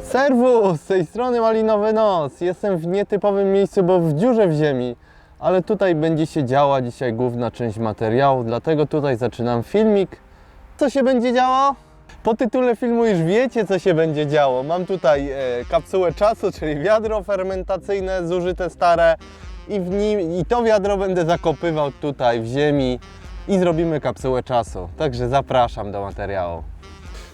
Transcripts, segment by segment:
Serwus, z tej strony Malinowy Nos. Jestem w nietypowym miejscu, bo w dziurze w ziemi. Ale tutaj będzie się działa dzisiaj główna część materiału, dlatego tutaj zaczynam filmik. Co się będzie działo? Po tytule filmu już wiecie, co się będzie działo. Mam tutaj e, kapsułę czasu, czyli wiadro fermentacyjne, zużyte stare i, w nim, i to wiadro będę zakopywał tutaj w ziemi i zrobimy kapsułę czasu. Także zapraszam do materiału.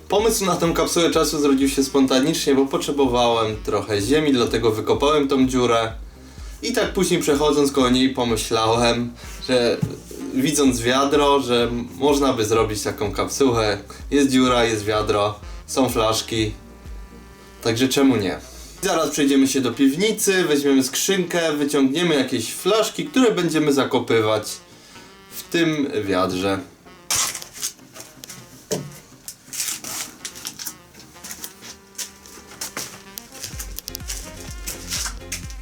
Pomysł na tę kapsułę czasu zrodził się spontanicznie, bo potrzebowałem trochę ziemi, dlatego wykopałem tą dziurę. I tak później przechodząc koło niej pomyślałem, że widząc wiadro, że można by zrobić taką kapsułę. Jest dziura, jest wiadro, są flaszki. Także czemu nie? Zaraz przejdziemy się do piwnicy, weźmiemy skrzynkę, wyciągniemy jakieś flaszki, które będziemy zakopywać w tym wiadrze.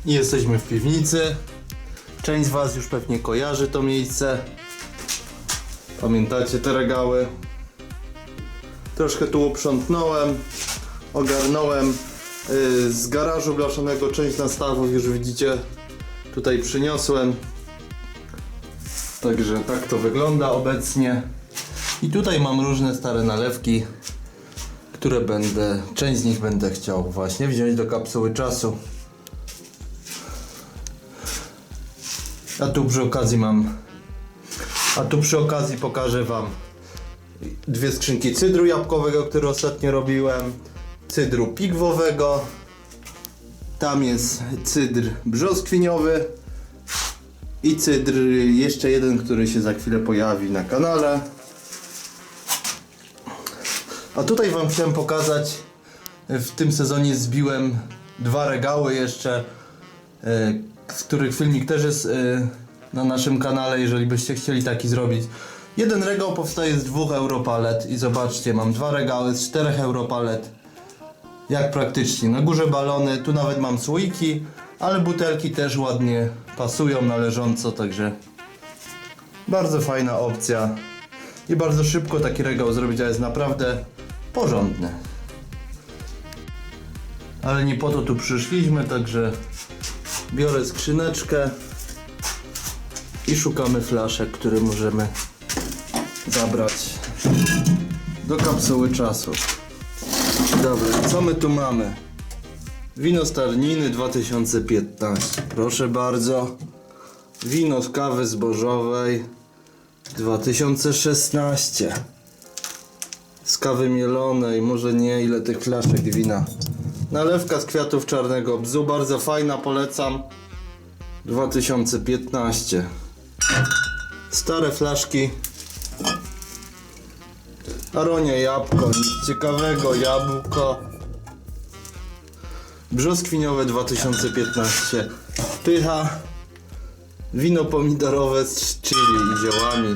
Jesteśmy w piwnicy. Część z Was już pewnie kojarzy to miejsce. Pamiętacie te regały? Troszkę tu uprzątnąłem, ogarnąłem yy, z garażu blaszanego część nastawów już widzicie tutaj przyniosłem. Także tak to wygląda obecnie. I tutaj mam różne stare nalewki, które będę, część z nich będę chciał właśnie wziąć do kapsuły czasu. A tu przy okazji mam. A tu przy okazji pokażę Wam dwie skrzynki cydru jabłkowego, który ostatnio robiłem, cydru pigwowego. Tam jest cydr brzoskwiniowy i cydr jeszcze jeden, który się za chwilę pojawi na kanale. A tutaj Wam chciałem pokazać, w tym sezonie zbiłem dwa regały jeszcze, e, z których filmik też jest e, na naszym kanale, jeżeli byście chcieli taki zrobić. Jeden regał powstaje z dwóch europalet i zobaczcie, mam dwa regały z czterech europalet. Jak praktycznie. Na górze balony, tu nawet mam słoiki, ale butelki też ładnie pasują należąco, także bardzo fajna opcja. I bardzo szybko taki regał zrobić, a jest naprawdę porządny. Ale nie po to tu przyszliśmy, także biorę skrzyneczkę i szukamy flaszek, które możemy zabrać do kapsuły czasu. Dobra, co my tu mamy? Wino Starniny 2015. Proszę bardzo. Wino z kawy zbożowej 2016. Z kawy mielonej, może nie ile tych flaszek wina. Nalewka z kwiatów czarnego bzu, bardzo fajna, polecam. 2015. Stare flaszki. Aronia jabłko, nic ciekawego, jabłko. Brzoskwiniowe 2015. Pycha. Wino pomidorowe z chili i ziołami.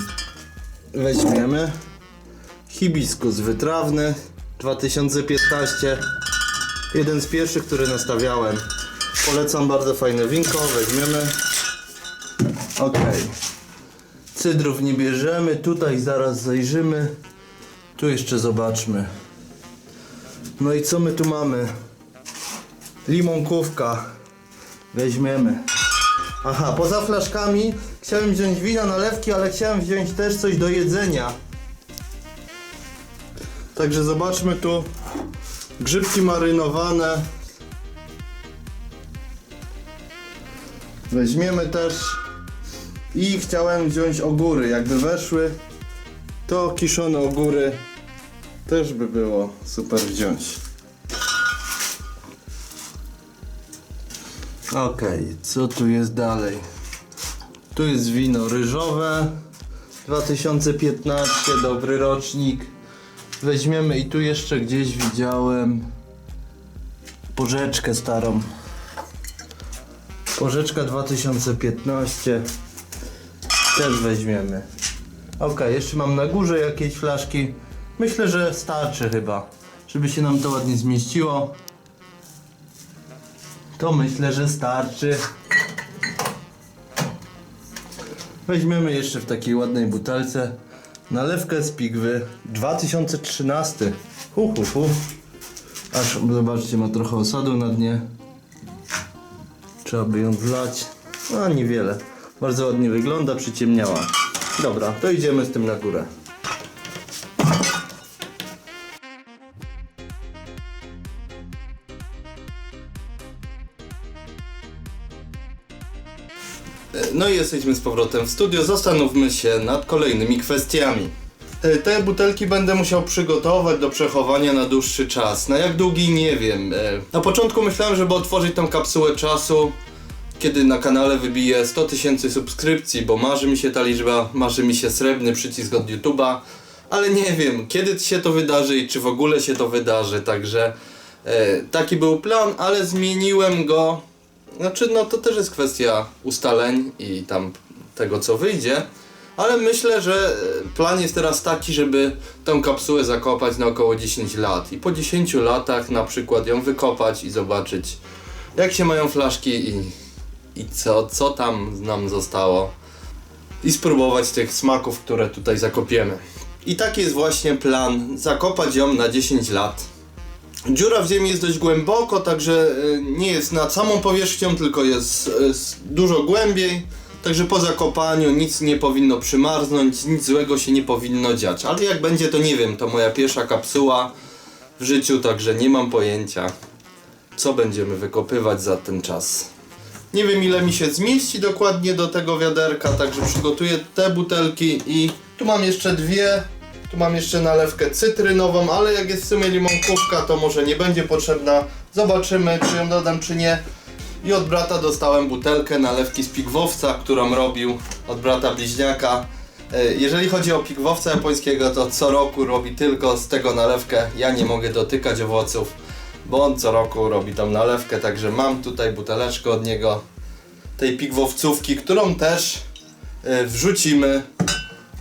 Weźmiemy. Hibiskus wytrawny 2015. Jeden z pierwszych, który nastawiałem. Polecam bardzo fajne winko, weźmiemy. Ok. Cydrów nie bierzemy, tutaj zaraz zajrzymy. Tu jeszcze zobaczmy. No i co my tu mamy? Limonkówka. Weźmiemy. Aha, poza flaszkami chciałem wziąć wina, nalewki, ale chciałem wziąć też coś do jedzenia. Także zobaczmy tu grzybki marynowane. Weźmiemy też i chciałem wziąć ogóry. Jakby weszły, to kiszone ogóry też by było super wziąć. Okej, co tu jest dalej? Tu jest wino ryżowe 2015, dobry rocznik. Weźmiemy i tu jeszcze gdzieś widziałem porzeczkę starą. Porzeczka 2015 też weźmiemy. Ok, jeszcze mam na górze jakieś flaszki. Myślę, że starczy chyba, żeby się nam to ładnie zmieściło. To myślę, że starczy. Weźmiemy jeszcze w takiej ładnej butelce nalewkę z pigwy 2013. Hu, hu, hu. Aż, zobaczcie, ma trochę osadu na dnie. Trzeba by ją wlać. A niewiele. Bardzo ładnie wygląda, przyciemniała. Dobra, to idziemy z tym na górę. No i jesteśmy z powrotem w studio. Zastanówmy się nad kolejnymi kwestiami. E, Te butelki będę musiał przygotować do przechowania na dłuższy czas. Na jak długi nie wiem. E, Na początku myślałem, żeby otworzyć tą kapsułę czasu, kiedy na kanale wybije 100 tysięcy subskrypcji, bo marzy mi się ta liczba, marzy mi się srebrny przycisk od YouTube'a, ale nie wiem, kiedy się to wydarzy i czy w ogóle się to wydarzy, także e, taki był plan, ale zmieniłem go znaczy, no to też jest kwestia ustaleń i tam tego, co wyjdzie. Ale myślę, że e, plan jest teraz taki, żeby tę kapsułę zakopać na około 10 lat. I po 10 latach na przykład ją wykopać i zobaczyć, jak się mają flaszki i, i co, co tam nam zostało. I spróbować tych smaków, które tutaj zakopiemy. I taki jest właśnie plan, zakopać ją na 10 lat. Dziura w ziemi jest dość głęboko, także y, nie jest nad samą powierzchnią, tylko jest, jest dużo głębiej. Także po zakopaniu nic nie powinno przymarznąć, nic złego się nie powinno dziać. Ale jak będzie, to nie wiem, to moja pierwsza kapsuła w życiu, także nie mam pojęcia, co będziemy wykopywać za ten czas. Nie wiem ile mi się zmieści dokładnie do tego wiaderka, także przygotuję te butelki i tu mam jeszcze dwie. Tu mam jeszcze nalewkę cytrynową, ale jak jest w sumie limonkówka, to może nie będzie potrzebna. Zobaczymy, czy ją dodam, czy nie. I od brata dostałem butelkę nalewki z pigwowca, którą robił od brata bliźniaka. E, Jeżeli chodzi o pigwowca japońskiego, to co roku robi tylko z tego nalewkę. Ja nie mogę dotykać owoców, bo on co roku robi tą nalewkę, także mam tutaj buteleczkę od niego tej pigwowcówki, którą też e, wrzucimy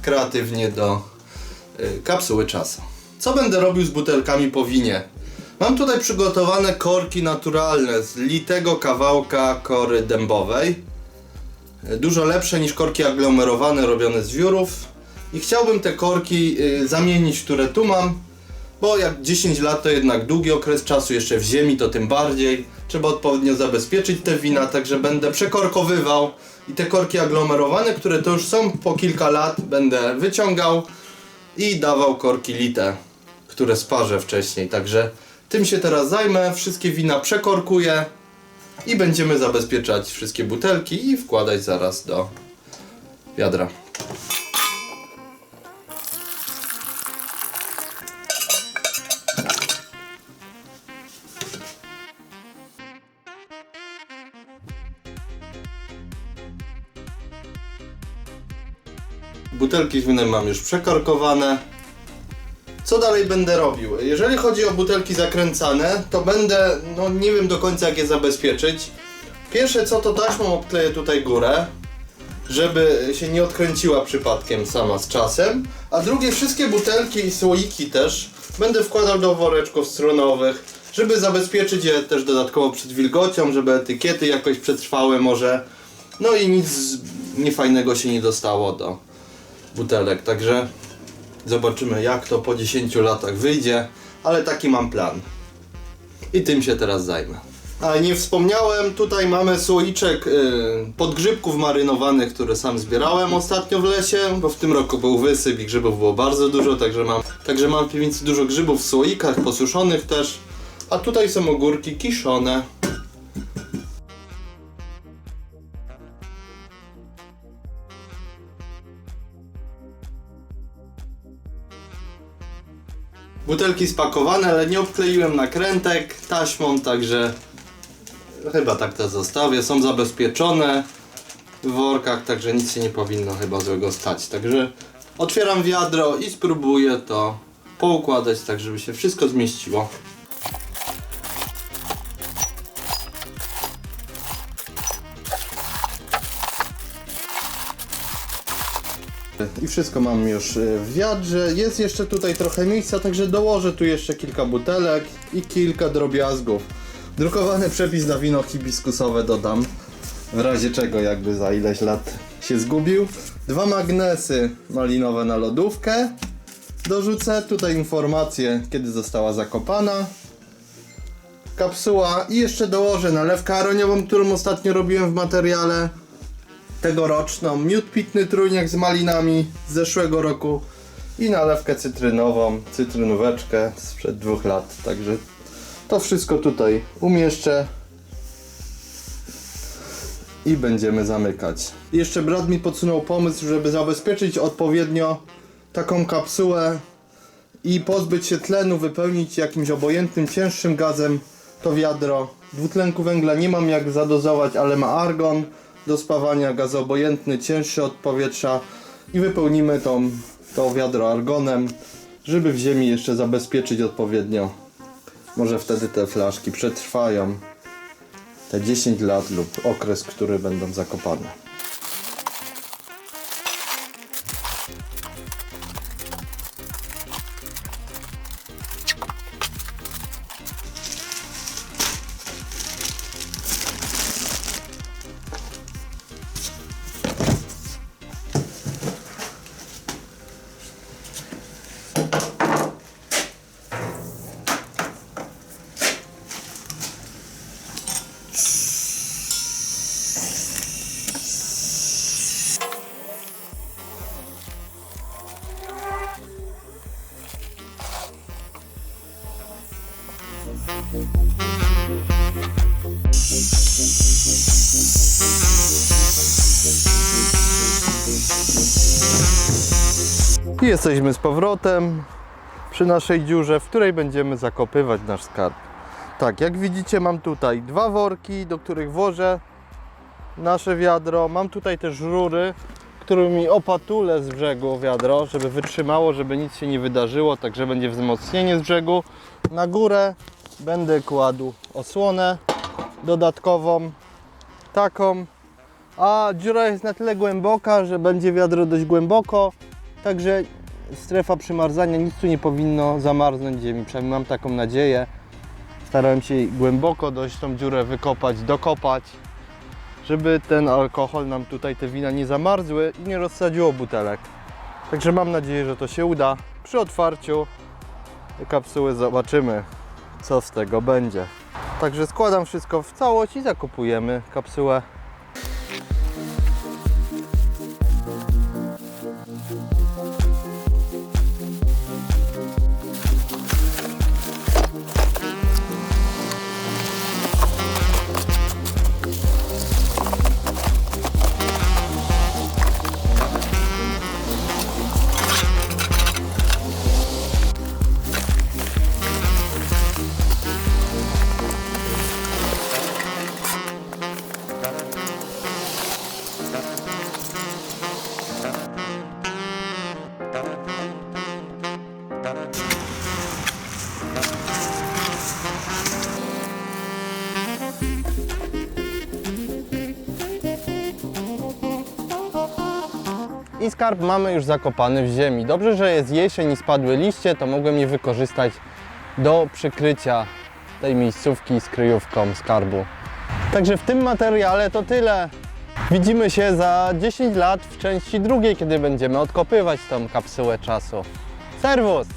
kreatywnie do kapsuły czasu. Co będę robił z butelkami po winie? Mam tutaj przygotowane korki naturalne z litego kawałka kory dębowej. Y, Dużo lepsze niż korki aglomerowane robione z wiórów. I chciałbym te korki y, zamienić, które tu mam, bo jak 10 lat to jednak długi okres czasu, jeszcze w ziemi to tym bardziej. Trzeba odpowiednio zabezpieczyć te wina, także będę przekorkowywał i te korki aglomerowane, które to już są po kilka lat, będę wyciągał i dawał korki lite, które sparzę wcześniej. Także tym się teraz zajmę, wszystkie wina przekorkuję i będziemy zabezpieczać wszystkie butelki i wkładać zaraz do wiadra. Butelki z winem mam już przekorkowane. Co dalej będę robił? Jeżeli chodzi o butelki zakręcane, to będę, no nie wiem do końca jak je zabezpieczyć. Pierwsze co to taśmą obkleję tutaj górę, żeby się nie odkręciła przypadkiem sama z czasem. A drugie, wszystkie butelki i słoiki też będę wkładał do woreczków strunowych, żeby zabezpieczyć je też dodatkowo przed wilgocią, żeby etykiety jakoś przetrwały może. No i nic niefajnego się nie dostało do butelek, także zobaczymy jak to po 10 latach wyjdzie, ale taki mam plan. I tym się teraz zajmę. A nie wspomniałem, tutaj mamy słoiczek y, podgrzybków marynowanych, które sam zbierałem ostatnio w lesie, bo w tym roku był wysyp i grzybów było bardzo dużo, także mam, także mam w piwnicy dużo grzybów w słoikach, posuszonych też. A tutaj są ogórki kiszone. Butelki spakowane, ale nie obkleiłem nakrętek taśmą, także chyba tak to zostawię. Są zabezpieczone w workach, także nic się nie powinno chyba złego stać. Także otwieram wiadro i spróbuję to poukładać tak, żeby się wszystko zmieściło. I wszystko mam już y, w wiadrze. Jest jeszcze tutaj trochę miejsca, także dołożę tu jeszcze kilka butelek i kilka drobiazgów. Drukowany przepis na wino hibiskusowe dodam. W razie czego jakby za ileś lat się zgubił. Dwa magnesy malinowe na lodówkę. Dorzucę tutaj informację, kiedy została zakopana. kapsuła i jeszcze dołożę nalewkę aroniową, którą ostatnio robiłem w materiale tegoroczną, miód pitny trójniak z malinami z zeszłego roku i nalewkę cytrynową, cytrynóweczkę sprzed dwóch lat, także to wszystko tutaj umieszczę i będziemy zamykać. Jeszcze brat mi podsunął pomysł, żeby zabezpieczyć odpowiednio taką kapsułę i pozbyć się tlenu, wypełnić jakimś obojętnym, cięższym gazem to wiadro. Dwutlenku węgla nie mam jak zadozować, ale ma argon do spawania, gaz obojętny, cięższy od powietrza i wypełnimy tą, to wiadro argonem, żeby w ziemi jeszcze zabezpieczyć odpowiednio. Może wtedy te flaszki przetrwają te 10 lat lub okres, który będą zakopane. Jesteśmy z powrotem przy naszej dziurze, w której będziemy zakopywać nasz skarb. Tak, jak widzicie mam tutaj dwa worki, do których włożę nasze wiadro. Mam tutaj też rury, którymi opatulę z brzegu wiadro, żeby wytrzymało, żeby nic się nie wydarzyło, także będzie wzmocnienie z brzegu. Na górę będę kładł osłonę dodatkową, taką, a dziura jest na tyle głęboka, że będzie wiadro dość głęboko, także strefa przymarzania, nic tu nie powinno zamarznąć ziemi, przynajmniej mam taką nadzieję. Starałem się głęboko dość tą dziurę wykopać, dokopać, żeby ten alkohol nam tutaj, te wina nie zamarzły i nie rozsadziło butelek. Także mam nadzieję, że to się uda. Przy otwarciu kapsuły zobaczymy, co z tego będzie. Także składam wszystko w całość i zakupujemy kapsułę. Skarb mamy już zakopany w ziemi. Dobrze, że jest jesień i spadły liście, to mogłem je wykorzystać do przykrycia tej miejscówki z kryjówką skarbu. Także w tym materiale to tyle. Widzimy się za 10 lat w części drugiej, kiedy będziemy odkopywać tą kapsułę czasu. Serwus!